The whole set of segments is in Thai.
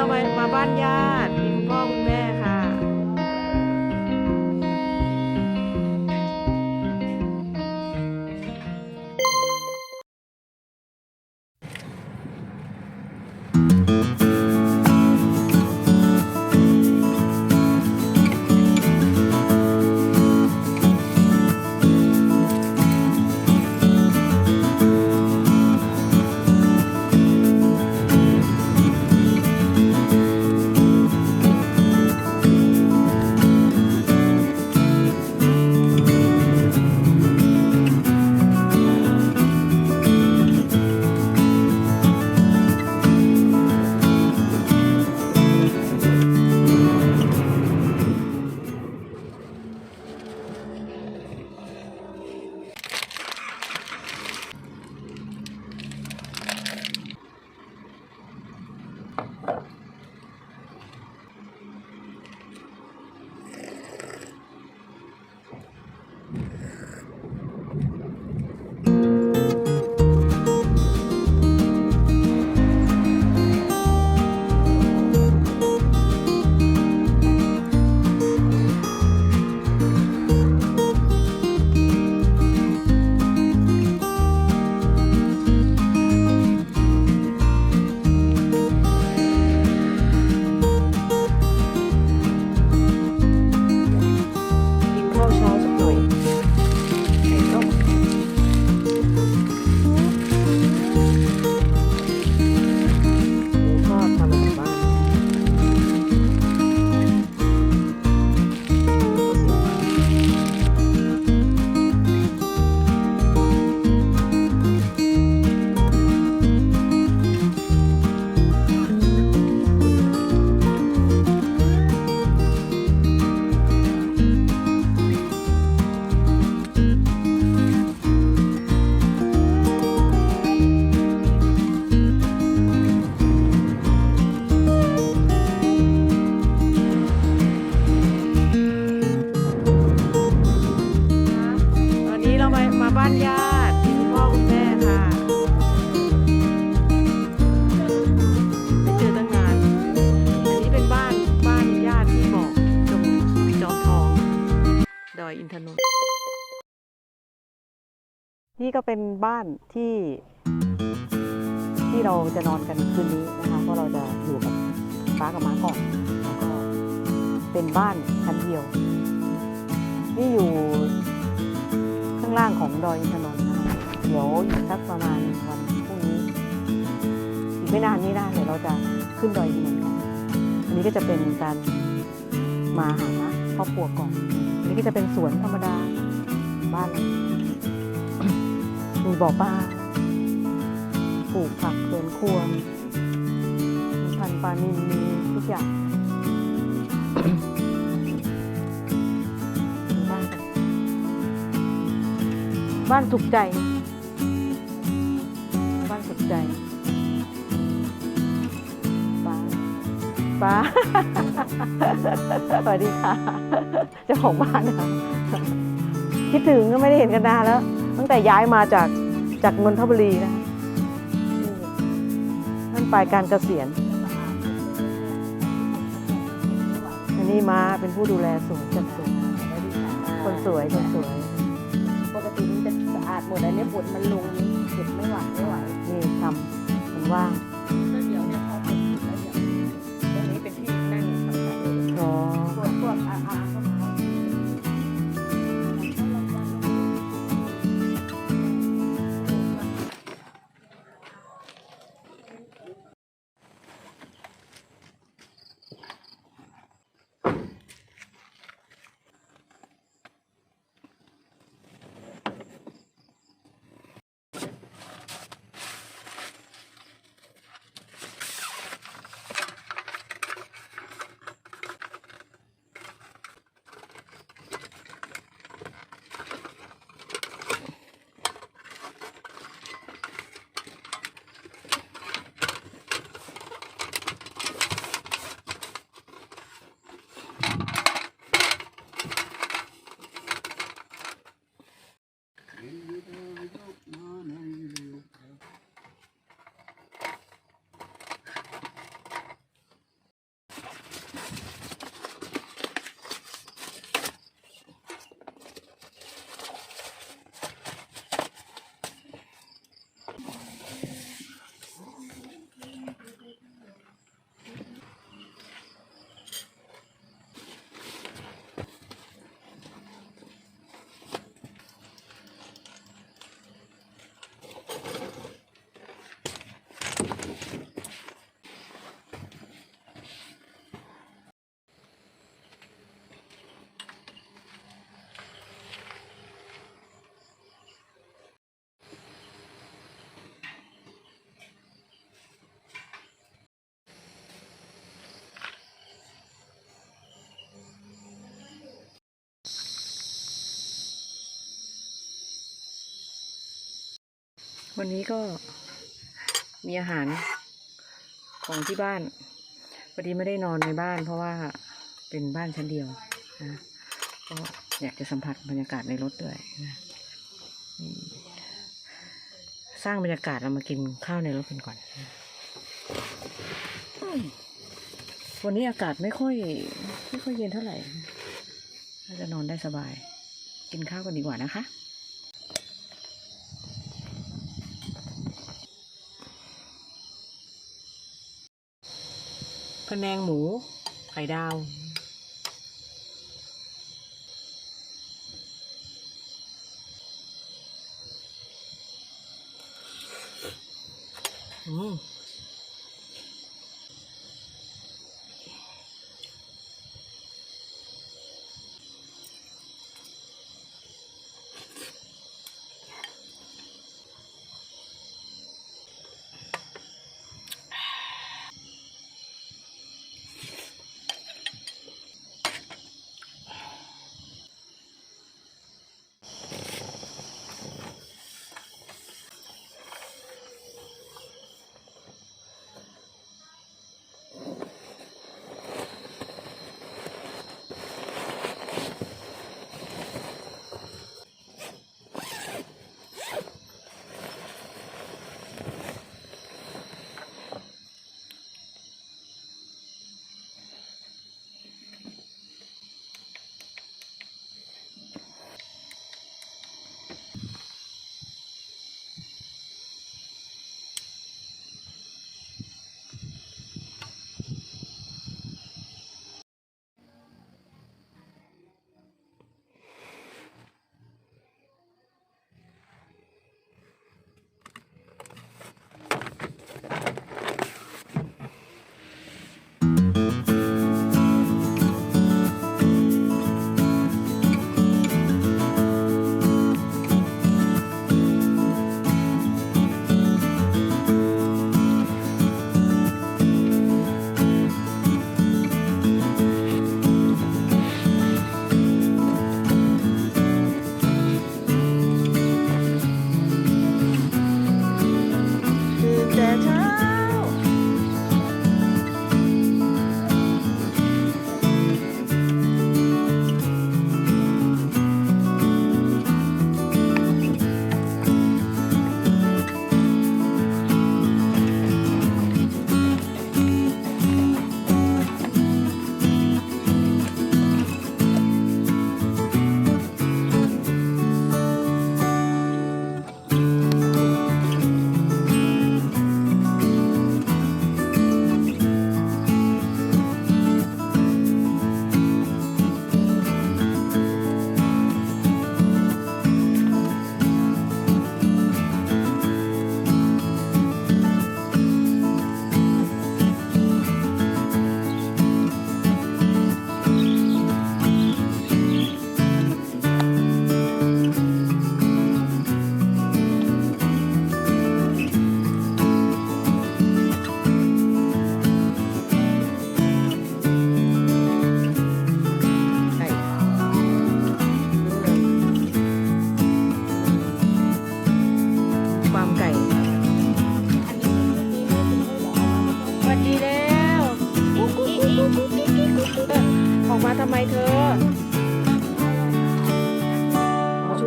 เรามามาบ้านญาติ นี่ก็เป็นบ้านที่ที่เราจะนอนกันคืนนี้นะคะเพราะเราจะอยู่กับป้ากับม้าก่อนแล้วก็เป็นบ้านชั้นเดียว นี่อยู่ข้างล่างของดอยอินทนนท์นะคะเดี๋ยวอีกสักประมาณวันพรุ่งนี้ อีกไม่นานนี้นะเดี๋ยวเราจะขึ้นดอยอินทนนท์กันอันนี้ก็จะเป็นการมาหาครอบครัวก่อนอันนี้ก็จะเป็นสวนธรรมดาบ้านเรา มีบ่อปลาปลูกผักสวนครัวมีพันธุ์ปลานิลมีทุกอย่างบ้านบ้านสุขใจ บ้านสุขใจป้าป้าสวัสดีค่ะเจ้าของบ้านนะคิดถึงก็ไม่ได้เห็นกันนานแล้ว ตั้งแต่ย้ายมาจาก จากนนทบุรีนะนี่นั่นปลายการเกษียณ อันนี้มาเป็นผู้ดูแลสวนจัดสวนคนสวยคนสวย ปกติมันจะสะอาดหมดอันนี้ฝนมันลงนี่เก็บไม่ไหวไม่ไหวนี่ทำมันว่าง วันนี้ก็มีอาหารของที่บ้านพอดีไม่ได้นอนในบ้าน เพราะว่าเป็นบ้านชั้นเดียวนะก็อยากจะสัมผัสบรรยากาศในรถด้วยนะสร้างบรรยากาศเรามากินข้าวในรถกันก่อน วันนี้อากาศไม่ค่อย ไม่ค่อยเย็นเท่าไหร่น่าจะนอนได้สบาย กินข้าวกันดีกว่านะคะ พะแนงหมูไข่ดาว อืม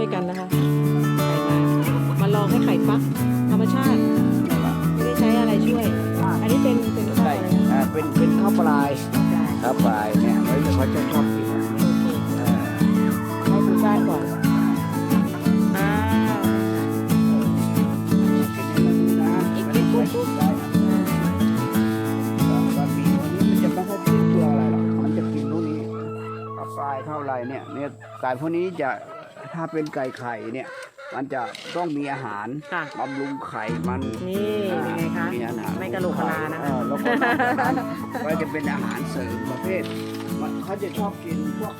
วยกันนะคะไข่มามาลองให้ไข่ฟัก ธรรมชาติ ไม่ได้ใช้อะไรช่วย อันนี้เป็นเป็นข้าวใช่อะไรอ่าเป็นเป็นข้าวปลายได้ข้าวปลายเนี่ยไว้เขาจะชอบกินอะโอเคให้ดูด้านก่อนอ้าวกินให้มันดูนะมันไม่ใช่ได้นะบะหมี่ตัวนี้มันจะไม่ค่อยกินตัวอะไรหรอกมันจะกินพวกนี้ข้าวปลายเท่าไรเนี่ยเนี่ยไก่พวกนี้จะ ถ้าเป็นไก่ไข่เนี่ย มันจะต้องมีอาหารค่ะ บำรุงไข่มันนี่เป็นไงคะมีอาหารไม่กระโหลกกะลานะคะ เออแล้วก็นอกจากนั้นก็จะเป็นอาหารเสริมประเภทมันเขาจะชอบกินพวก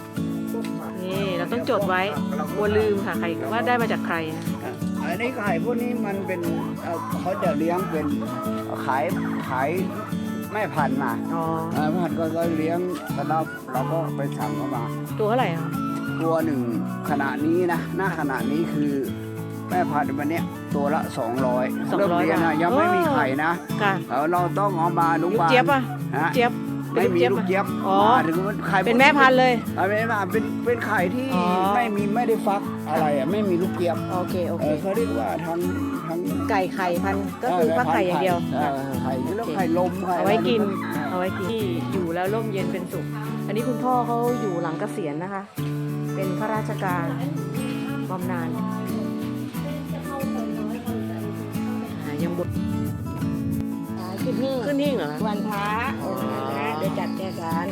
พวกผักนี่เราต้องจดไว้กลัวลืมค่ะใครว่าได้มาจากใครนะอันนี้ไข่พวกนี้มันเป็นเอ่อเขาจะเลี้ยงเป็นขายขายแม่พันธุ์มา อ๋อแม่พันธุ์ก็ก็เลี้ยงแล้วเราเราก็ไปสั่งเข้ามาตัวเท่าไหร่คะ ตัวหนึ่งขณะนี้นะหน้าขณะนี้คือแม่พันธุ์วันเนี้ยตัวละ 200 200เริ่มเลี้ยงนะบาทยังไม่มีโอ้ไข่นะค่ะเออเราต้องเอามาลูกลูกบาลเจี๊ยบอะฮะเจี๊ยบไม่มีลูกเจี๊ยบอ๋อมาถึงมันไข่เป็นแม่พันธุ์เลยเอาเป็นแม่พันธุ์เป็นเป็นไข่ที่อ๋อไม่มีไม่ได้ฟักอะไรอะไม่มีลูกเจี๊ยบโอเคโอเอเคอเขาเรียกว่าทางทางไก่ไข่พันธุ์ก็คือฟักไข่อย่างเดียวออไข่แล้วไข่ลมไข่เอาไว้กินอะไรเอาไว้กินที่อยู่แล้วร่มเย็นเป็นสุข อันนี้คุณพ่อเขาอยู่หลังเกษียณนะคะ เป็นข้าราชการบำนาญอ่ายังบดขึ้นนี่ขึ้นหิ้งเหรอคะวันพระองค์พระเดี๋ยวจัดแจกัน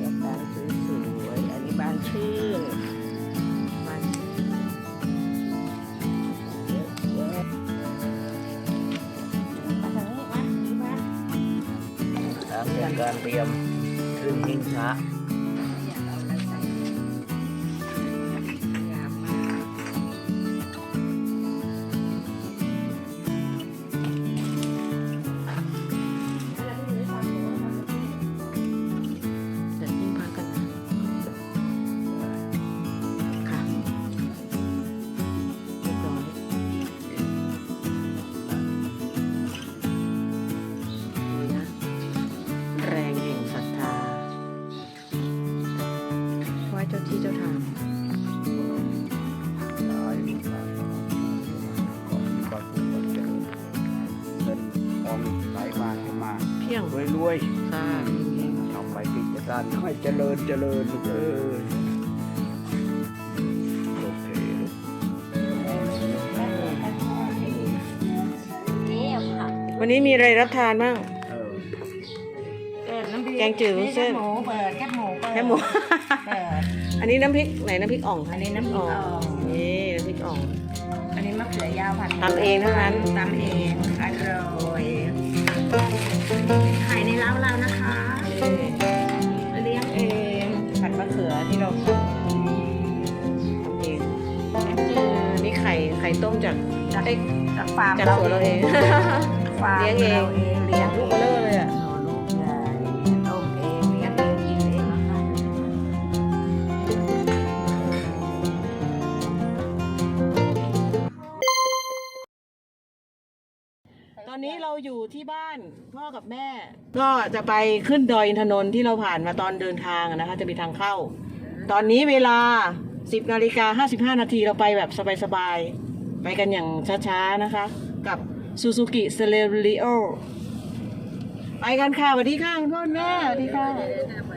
จัดการสวยๆอันนี้บานชื่นมันเยอะๆมาทางนี้มานี่มาหลังจากการเตรียมขึ้นหิ้งพระ วยรวยค่ะๆทำไปกิจการให้เจริญเจริญลูกเอ้ยโอเคลูกนี่เอาผักวันนี้มีอะไรรับทานบ้างเออเปิดน้ำพริกแกงจืดวุ้นเส้นแคบหมูเปิดแคบหมูเปิดแค่หมูเปิดอันนี้น้ำพริกไหนน้ำพริกอ่องคะอันนี้น้ำพริกอ่องนี่น้ำพริกอ่องอันนี้มะเขือยาวผัดตำเองทั้งนั้นตำเองอร่อย ขายในร้านเรานะคะ เลี้ยงเองผัดมะเขือที่เราทำเองอันนี้ไข่ไข่ต้มจากจากเอ้ยจากฟาร์มจากสวนเราเอง ฟาร์มเลี้ยงเองราเองเลี้ยงลูกเบลอเลยอะ อยู่ที่บ้านพ่อกับแม่ ก็จะไปขึ้นดอยอินทนนท์ที่เราผ่านมาตอนเดินทางนะคะ จะมีทางเข้า ตอนนี้เวลา 10นาฬิกา55 นาทีเราไปแบบสบายๆ ไปกันอย่างช้าๆนะคะ กับ Suzuki Celerio ไปกันค่ะสวัสดีค่ะคุณพ่อแม่สวัสดีค่ะ